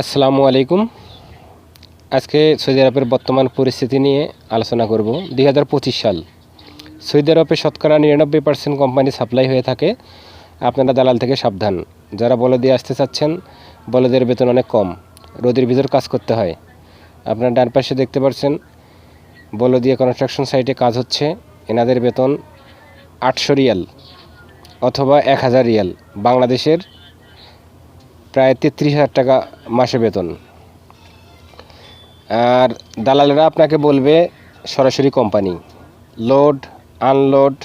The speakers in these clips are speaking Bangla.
আসসালামু আলাইকুম। আজকে সৌদি আরবের বর্তমান পরিস্থিতি নিয়ে আলোচনা করব। দুই হাজার পঁচিশ সাল। সৌদি আরবে শতকরা নিরানব্বই পার্সেন্ট কোম্পানি সাপ্লাই হয়ে থাকে। আপনারা দালাল থেকে সাবধান। যারা বলে দিয়ে আসতে চাচ্ছেন, বলেদের বেতন অনেক কম। রোদের ভিতর কাজ করতে হয়। আপনার ডান পাশে দেখতে পাচ্ছেন বলে দিয়ে কনস্ট্রাকশন সাইটে কাজ হচ্ছে। এনাদের বেতন আটশো রিয়াল অথবা এক হাজার রিয়াল। বাংলাদেশের প্রায় তেত্রিশ হাজার টাকা মাসে বেতন। আর দালালেরা আপনাকে বলবে, সরাসরি কোম্পানি, লোড, আনলোড,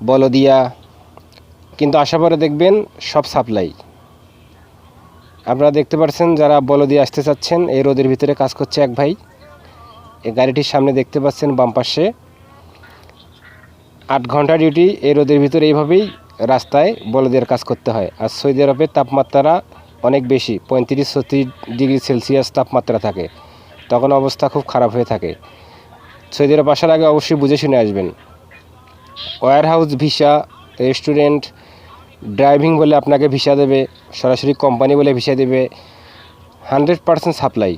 বলদিয়া, কিন্তু আশা পরে দেখবেন সব সাপ্লাই। আপনারা দেখতে পাচ্ছেন যারা বলদিয়া আসতে চাচ্ছেন, এই রোদের ভিতরে কাজ করছে এক ভাই। এই গাড়িটির সামনে দেখতে পাচ্ছেন বাম পাশে। আট ঘণ্টা ডিউটি এই রোদের ভিতরে এইভাবেই রাস্তায় বলদের কাজ করতে হয়। আর সৌদি আরবের তাপমাত্রা অনেক বেশি, পঁয়ত্রিশ ছত্রিশ ডিগ্রি সেলসিয়াস তাপমাত্রা থাকে। তখন অবস্থা খুব খারাপ হয়ে থাকে। সৌদি আরব আসার আগে অবশ্যই বুঝে শুনে আসবেন। Warehouse visa restaurant, driving বলে আপনাকে ভিসা দেবে, সরাসরি কোম্পানি বলে ভিসা দেবে, হান্ড্রেড পার্সেন্ট সাপ্লাই।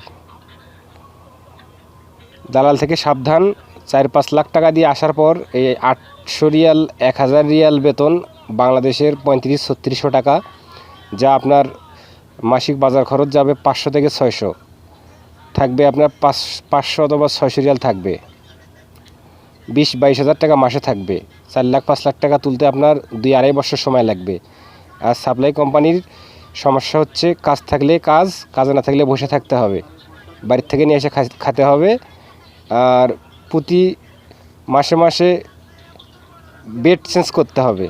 দালাল থেকে সাবধান, চার পাঁচ লাখ টাকা দিয়ে আসার পর এই আটশো রিয়াল, এক হাজার রিয়াল বেতন বাংলাদেশের পঁয়ত্রিশ, ছত্রিশশো টাকা, যা আপনার মাসিক বাজার খরচ যাবে পাঁচশো থেকে ছয়শো। থাকবে আপনার পাঁচ, পাঁচশো অথবা ছয়শো রিয়াল থাকবে। বিশ, বাইশ হাজার টাকা মাসে থাকবে। চার লাখ, পাঁচ লাখ টাকা তুলতে আপনার দুই, আড়াই বছর সময় লাগবে। আর সাপ্লাই কোম্পানির সমস্যা হচ্ছে, কাজ থাকলে কাজ কাজ না থাকলে বসে থাকতে হবে। বাড়ির থেকে নিয়ে এসে খেতে হবে। আর প্রতি মাসে মাসে বেড চেঞ্জ করতে হবে।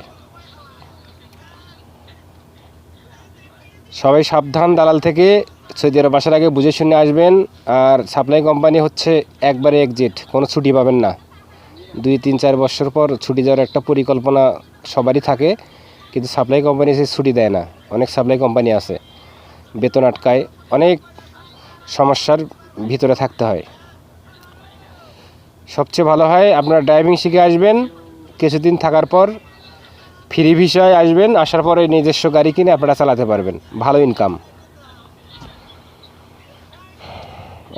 সবাই সাবধান, দালাল থেকে সৌদি আরব আসার আগে বুঝে শুনে আসবেন। আর সাপ্লাই কোম্পানি হচ্ছে একবারে একজেট কোনো ছুটি পাবেন না। দুই, তিন, চার বছর পর ছুটি যাওয়ার একটা পরিকল্পনা সবারই থাকে, কিন্তু সাপ্লাই কোম্পানি সে ছুটি দেয় না। অনেক সাপ্লাই কোম্পানি আছে, বেতন আটকায়, অনেক সমস্যার ভিতরে থাকতে হয়। সবচেয়ে ভালো হয় আপনারা ড্রাইভিং শিখে আসবেন, কিছুদিন থাকার পর ফ্রি ভিসায় আসবেন, আসার পরে নিজস্ব গাড়ি কিনে আপনারা চালাতে পারবেন। ভালো ইনকাম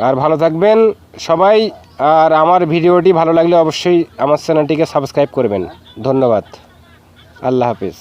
আর ভালো থাকবেন সবাই, আর আমার ভিডিওটি ভালো লাগলে অবশ্যই আমার চ্যানেলটিকে সাবস্ক্রাইব করবেন। ধন্যবাদ। আল্লাহ হাফিজ।